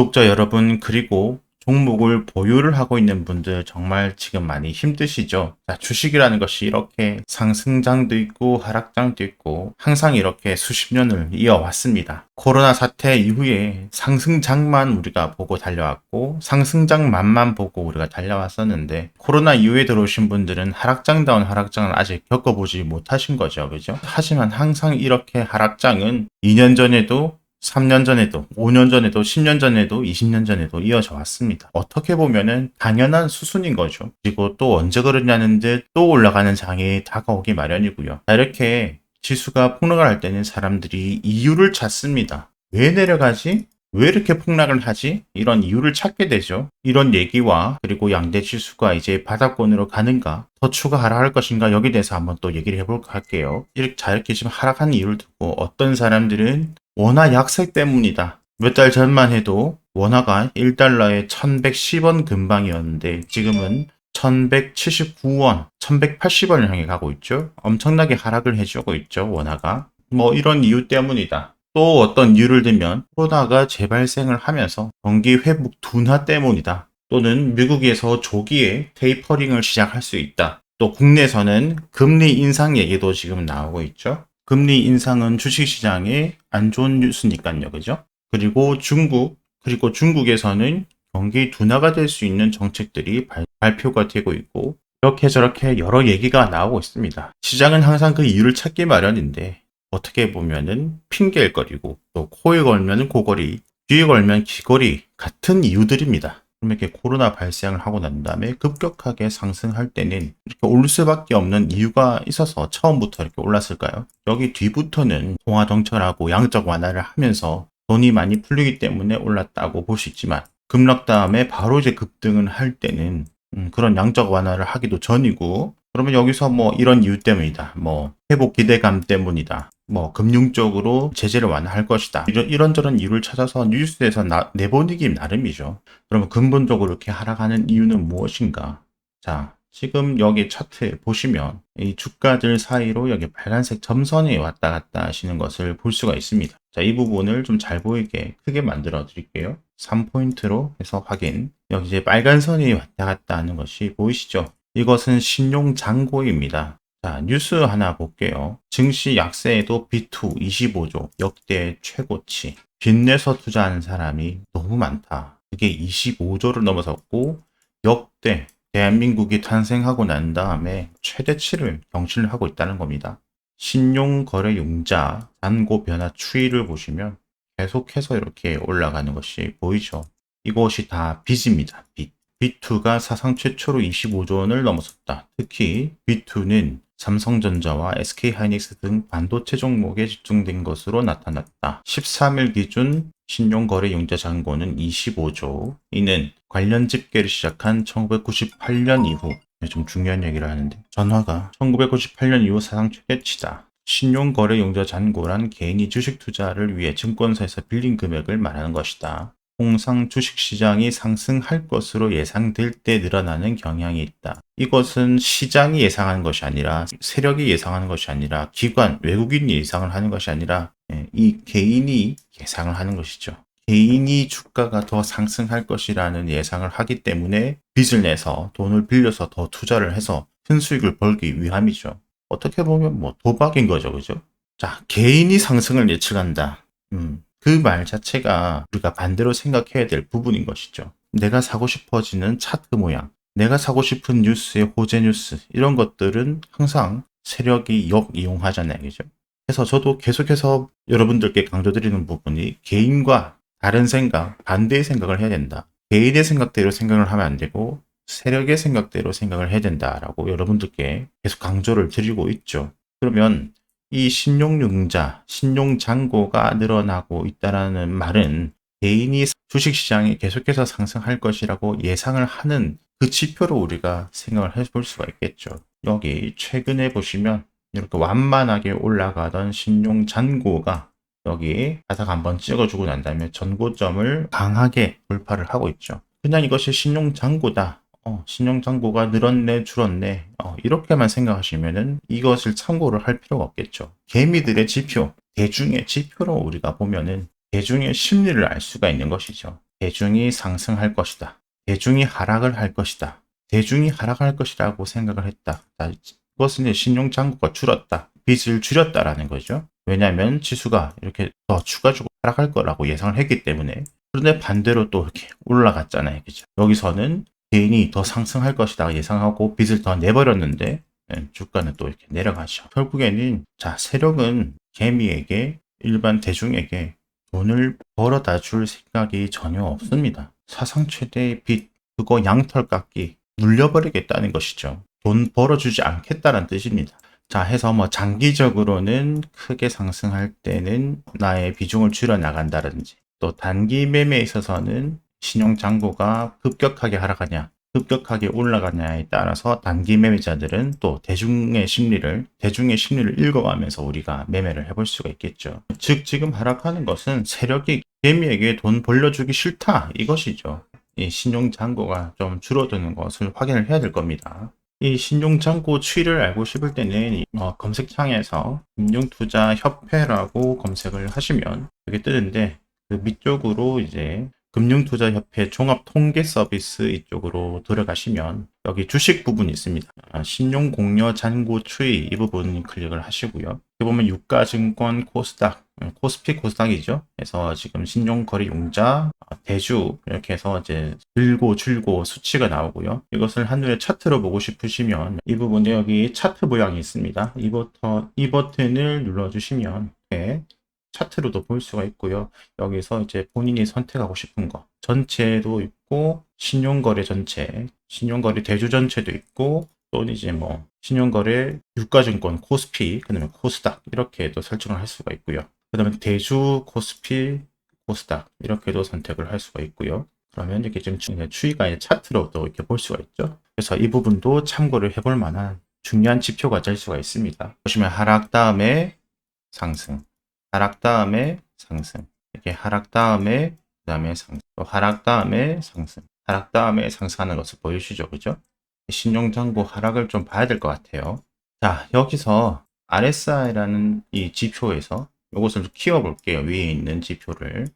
구독자 여러분 그리고 종목을 보유를 하고 있는 분들 정말 지금 많이 힘드시죠? 자, 주식이라는 것이 이렇게 상승장도 있고 하락장도 있고 항상 이렇게 수십 년을 이어왔습니다. 코로나 사태 이후에 상승장만 우리가 보고 달려왔고 상승장만만 보고 우리가 달려왔었는데 코로나 이후에 들어오신 분들은 하락장다운 하락장을 아직 겪어보지 못하신 거죠. 그죠? 하지만 항상 이렇게 하락장은 2년 전에도 3년 전에도, 5년 전에도, 10년 전에도, 20년 전에도 이어져 왔습니다. 어떻게 보면은 당연한 수순인 거죠. 그리고 또 언제 그러냐는 듯 또 올라가는 장이 다가오기 마련이고요. 자, 이렇게 지수가 폭락을 할 때는 사람들이 이유를 찾습니다. 왜 내려가지? 왜 이렇게 폭락을 하지? 이런 이유를 찾게 되죠. 이런 얘기와 그리고 양대 지수가 이제 바닥권으로 가는가, 더 추가 하락할 것인가 여기에 대해서 한번 또 얘기를 해볼까 할게요. 이렇게 자 이렇게 지금 하락한 이유를 두고 어떤 사람들은 원화 약세 때문이다. 몇 달 전만 해도 원화가 1달러에 1110원 근방이었는데 지금은 1179원, 1180원을 향해 가고 있죠. 엄청나게 하락을 해주고 있죠, 원화가. 뭐 이런 이유 때문이다. 또 어떤 이유를 들면 코로나가 재발생을 하면서 경기 회복 둔화 때문이다. 또는 미국에서 조기에 테이퍼링을 시작할 수 있다. 또 국내에서는 금리 인상 얘기도 지금 나오고 있죠. 금리 인상은 주식시장에 안 좋은 뉴스니까요. 그죠? 그리고 중국, 그리고 중국에서는 경기 둔화가 될 수 있는 정책들이 발, 발표가 되고 있고 이렇게 저렇게 여러 얘기가 나오고 있습니다. 시장은 항상 그 이유를 찾기 마련인데 어떻게 보면은 핑계일 거리고 또 코에 걸면 고거리, 귀에 걸면 귀걸이 같은 이유들입니다. 그럼 이렇게 코로나 발생을 하고 난 다음에 급격하게 상승할 때는 이렇게 오를 수밖에 없는 이유가 있어서 처음부터 이렇게 올랐을까요? 여기 뒤부터는 통화 정철하고 양적 완화를 하면서 돈이 많이 풀리기 때문에 올랐다고 볼 수 있지만 급락 다음에 바로 이제 급등을 할 때는 음, 그런 양적 완화를 하기도 전이고 그러면 여기서 뭐 이런 이유 때문이다. 뭐 회복 기대감 때문이다. 뭐 금융적으로 제재를 완화할 것이다. 이런 이런 저런 이유를 찾아서 뉴스에서 나, 내보내기 나름이죠. 그러면 근본적으로 이렇게 하락하는 이유는 무엇인가? 자, 지금 여기 차트 보시면 이 주가들 사이로 여기 빨간색 점선이 왔다 갔다 하시는 것을 볼 수가 있습니다. 자, 이 부분을 좀 잘 보이게 크게 만들어 드릴게요. 3포인트로 해서 확인. 여기 이제 빨간 선이 왔다 갔다 하는 것이 보이시죠? 이것은 신용 잔고입니다. 자, 뉴스 하나 볼게요. 증시 약세에도 B2 25조 역대 최고치. 빚내서 투자하는 사람이 너무 많다. 그게 25조를 넘어섰고 역대 대한민국이 탄생하고 난 다음에 최대치를 경신을 하고 있다는 겁니다. 신용거래융자 잔고 변화 추이를 보시면 계속해서 이렇게 올라가는 것이 보이죠. 이것이 다 빚입니다. 빚. B2가 사상 최초로 25조 원을 넘어섰다. 특히 B2는 삼성전자와 SK하이닉스 등 반도체 종목에 집중된 것으로 나타났다. 13일 기준 신용거래융자 잔고는 25조. 이는 관련 집계를 시작한 1998년 이후 좀 중요한 얘기를 하는데 전화가 1998년 이후 사상 최대치다. 신용거래융자 잔고란 개인이 주식 투자를 위해 증권사에서 빌린 금액을 말하는 것이다. 통상 주식시장이 상승할 것으로 예상될 때 늘어나는 경향이 있다. 이것은 시장이 예상하는 것이 아니라 세력이 예상하는 것이 아니라 기관, 외국인이 예상을 하는 것이 아니라 예, 이 개인이 예상을 하는 것이죠. 개인이 주가가 더 상승할 것이라는 예상을 하기 때문에 빚을 내서 돈을 빌려서 더 투자를 해서 큰 수익을 벌기 위함이죠. 어떻게 보면 뭐 도박인 거죠. 그죠? 자, 개인이 상승을 예측한다. 음, 그 말 자체가 우리가 반대로 생각해야 될 부분인 것이죠. 내가 사고 싶어지는 차트 모양, 내가 사고 싶은 뉴스의 호재 뉴스, 이런 것들은 항상 세력이 역이용하잖아요. 그죠? 그래서 저도 계속해서 여러분들께 강조드리는 부분이 개인과 다른 생각, 반대의 생각을 해야 된다. 개인의 생각대로 생각을 하면 안 되고 세력의 생각대로 생각을 해야 된다라고 여러분들께 계속 강조를 드리고 있죠. 그러면 이 신용융자, 신용잔고가 늘어나고 있다라는 말은 개인이 주식시장이 계속해서 상승할 것이라고 예상을 하는 그 지표로 우리가 생각을 해볼 수가 있겠죠. 여기 최근에 보시면 이렇게 완만하게 올라가던 신용잔고가 여기 바닥 한번 찍어주고 난 다음에 전고점을 강하게 돌파를 하고 있죠. 그냥 이것이 신용잔고다. 어, 신용잔고가 늘었네, 줄었네. 어, 이렇게만 생각하시면은 이것을 참고를 할 필요가 없겠죠. 개미들의 지표, 대중의 지표로 우리가 보면은 대중의 심리를 알 수가 있는 것이죠. 대중이 상승할 것이다. 대중이 하락을 할 것이다. 대중이 하락할 것이라고 생각을 했다. 자, 그것은 이제 신용 잔고가 줄었다. 빚을 줄였다라는 거죠. 왜냐하면 지수가 이렇게 더 추가적으로 하락할 거라고 예상을 했기 때문에. 그런데 반대로 또 이렇게 올라갔잖아요. 그죠? 여기서는 개인이 더 상승할 것이다 예상하고 빚을 더 내버렸는데 예, 주가는 또 이렇게 내려가죠. 결국에는 자 세력은 개미에게 일반 대중에게 돈을 벌어다 줄 생각이 전혀 없습니다. 사상 최대의 빚 그거 양털 깎기 물려버리겠다는 것이죠. 돈 벌어주지 않겠다는 뜻입니다. 자, 해서 뭐 장기적으로는 크게 상승할 때는 나의 비중을 줄여 나간다든지 또 단기 매매에 있어서는 신용 잔고가 급격하게 하락하냐 급격하게 올라가냐에 따라서 단기 매매자들은 또 대중의 심리를 대중의 심리를 읽어가면서 우리가 매매를 해볼 수가 있겠죠. 즉 지금 하락하는 것은 세력이 개미에게 돈 벌려주기 싫다 이것이죠. 이 신용 잔고가 좀 줄어드는 것을 확인을 해야 될 겁니다. 이 신용창고 추이를 알고 싶을 때는 어, 검색창에서 금융투자협회라고 검색을 하시면 여기 뜨는데 그 밑쪽으로 이제 금융투자협회 종합통계서비스 이쪽으로 들어가시면 여기 주식 부분이 있습니다. 아, 신용공여 잔고 추이 이 부분 클릭을 하시고요. 여기 보면 유가증권 코스닥, 음, 코스피 코스닥이죠. 그래서 지금 신용거래 용자, 아, 대주 이렇게 해서 이제 들고 줄고 수치가 나오고요. 이것을 한눈에 차트로 보고 싶으시면 이 부분에 여기 차트 모양이 있습니다. 이 버튼, 이 버튼을 눌러주시면 이렇게 차트로도 볼 수가 있고요. 여기서 이제 본인이 선택하고 싶은 거 전체도 있고 신용거래 전체, 신용거래 대주 전체도 있고 또는 이제 뭐 신용거래 유가증권 코스피, 그다음에 코스닥 이렇게도 설정을 할 수가 있고요. 그다음에 대주 코스피, 코스닥 이렇게도 선택을 할 수가 있고요. 그러면 이렇게 좀 추이가 차트로도 이렇게 볼 수가 있죠. 그래서 이 부분도 참고를 해볼 만한 중요한 지표가 될 수가 있습니다. 보시면 하락 다음에 상승, 하락 다음에 상승. 이렇게 하락 다음에 그 다음에 상승. 또 하락 다음에 상승. 하락 다음에 상승하는 것을 보여주시죠. 그죠? 신용장고 하락을 좀 봐야 될 것 같아요. 자, 여기서 RSI라는 이 지표에서 이것을 키워볼게요. 위에 있는 지표를.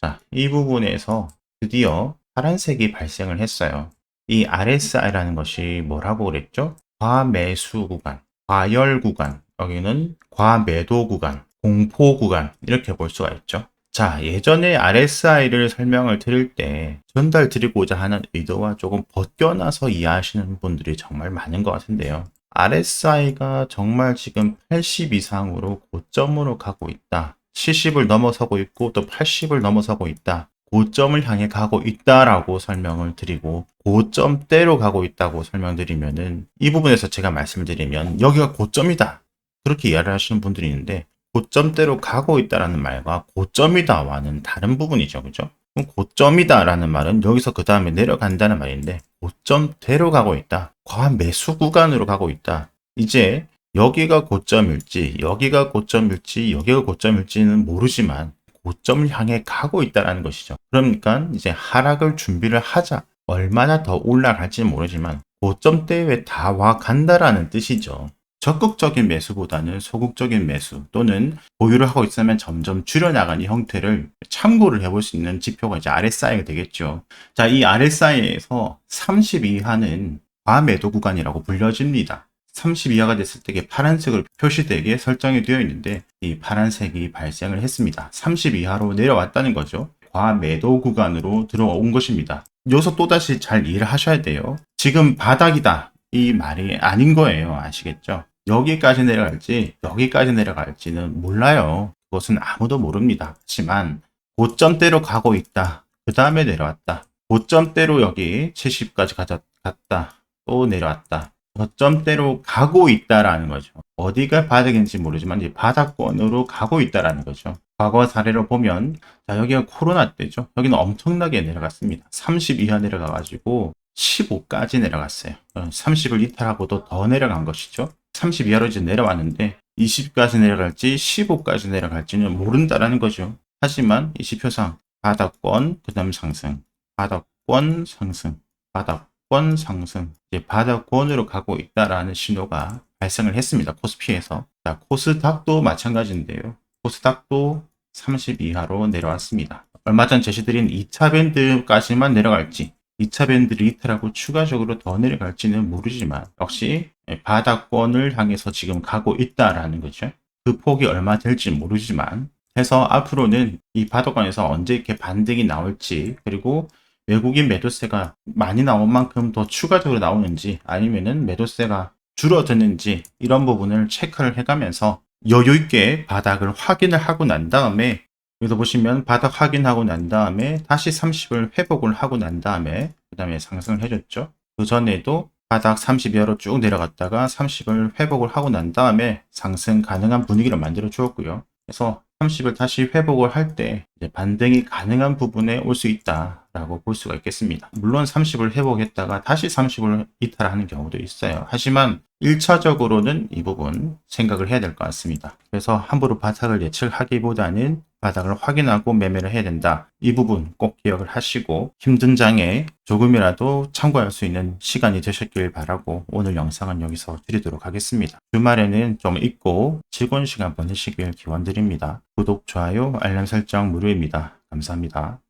자, 이 부분에서 드디어 파란색이 발생을 했어요. 이 RSI라는 것이 뭐라고 그랬죠? 과매수 구간, 과열 구간, 여기는 과매도 구간, 공포 구간 이렇게 볼 수가 있죠. 자, 예전에 RSI를 설명을 드릴 때 전달 드리고자 하는 의도와 조금 벗겨나서 이해하시는 분들이 정말 많은 것 같은데요. RSI가 정말 지금 80 이상으로 고점으로 가고 있다. 70을 넘어서고 있고 또 80을 넘어서고 있다. 고점을 향해 가고 있다라고 설명을 드리고 고점대로 가고 있다고 설명드리면은 이 부분에서 제가 말씀을 드리면 여기가 고점이다. 그렇게 이해를 하시는 분들이 있는데 고점대로 가고 있다라는 말과 고점이다와는 다른 부분이죠. 그죠? 고점이다라는 말은 여기서 그 다음에 내려간다는 말인데 고점대로 가고 있다. 과매수 구간으로 가고 있다. 이제 여기가 고점일지 여기가 고점일지 여기가 고점일지는 모르지만 고점을 향해 가고 있다는 것이죠. 그러니까 이제 하락을 준비를 하자. 얼마나 더 올라갈지는 모르지만 고점대에 다 와 간다라는 뜻이죠. 적극적인 매수보다는 소극적인 매수 또는 보유를 하고 있으면 점점 줄여나가는 형태를 참고를 해볼 수 있는 지표가 이제 RSI가 되겠죠. 자, 이 RSI에서 30 이하는 과매도 구간이라고 불려집니다. 30 이하가 됐을 때 파란색으로 표시되게 설정이 되어 있는데 이 파란색이 발생을 했습니다. 30 이하로 내려왔다는 거죠. 과매도 구간으로 들어온 것입니다. 여기서 또다시 잘 이해를 하셔야 돼요. 지금 바닥이다. 이 말이 아닌 거예요. 아시겠죠? 여기까지 내려갈지 여기까지 내려갈지는 몰라요. 그것은 아무도 모릅니다. 하지만 고점대로 가고 있다. 그 다음에 내려왔다. 고점대로 여기 70까지 가졌, 갔다. 또 내려왔다. 저점대로 가고 있다라는 거죠. 어디가 바닥인지 모르지만 이제 바닥권으로 가고 있다라는 거죠. 과거 사례로 보면 자 여기가 코로나 때죠. 여기는 엄청나게 내려갔습니다. 30 이하 내려가가지고 15까지 내려갔어요. 30을 이탈하고도 더 내려간 것이죠. 30 이하로 내려왔는데 20까지 내려갈지 15까지 내려갈지는 모른다라는 거죠. 하지만 이 지표상 바닥권 그 다음 상승 바닥권 상승 바닥권 상승 이제 바닥권으로 가고 있다라는 신호가 발생을 했습니다. 코스피에서 자 코스닥도 마찬가지인데요. 코스닥도 30 이하로 내려왔습니다. 얼마 전 제시드린 2차 밴드까지만 내려갈지 2차 밴드 리트라고 추가적으로 더 내려갈지는 모르지만 역시 바닥권을 향해서 지금 가고 있다라는 거죠. 그 폭이 얼마 될지 모르지만 해서 앞으로는 이 바닥권에서 언제 이렇게 반등이 나올지 그리고 외국인 매도세가 많이 나온 만큼 더 추가적으로 나오는지 아니면은 매도세가 줄어드는지 이런 부분을 체크를 해가면서 여유 있게 바닥을 확인을 하고 난 다음에 여기서 보시면 바닥 확인하고 난 다음에 다시 30을 회복을 하고 난 다음에 그 다음에 상승을 해줬죠. 그 전에도 바닥 30여로 쭉 내려갔다가 30을 회복을 하고 난 다음에 상승 가능한 분위기를 만들어 주었고요. 그래서 30을 다시 회복을 할 때 반등이 가능한 부분에 올 수 있다라고 볼 수가 있겠습니다. 물론 30을 회복했다가 다시 30을 이탈하는 경우도 있어요. 하지만 1차적으로는 이 부분 생각을 해야 될 것 같습니다. 그래서 함부로 바닥을 예측하기보다는 바닥을 확인하고 매매를 해야 된다. 이 부분 꼭 기억을 하시고 힘든 장에 조금이라도 참고할 수 있는 시간이 되셨길 바라고 오늘 영상은 여기서 드리도록 하겠습니다. 주말에는 좀 잊고 즐거운 시간 보내시길 기원드립니다. 구독, 좋아요, 알람 설정 무료입니다. 감사합니다.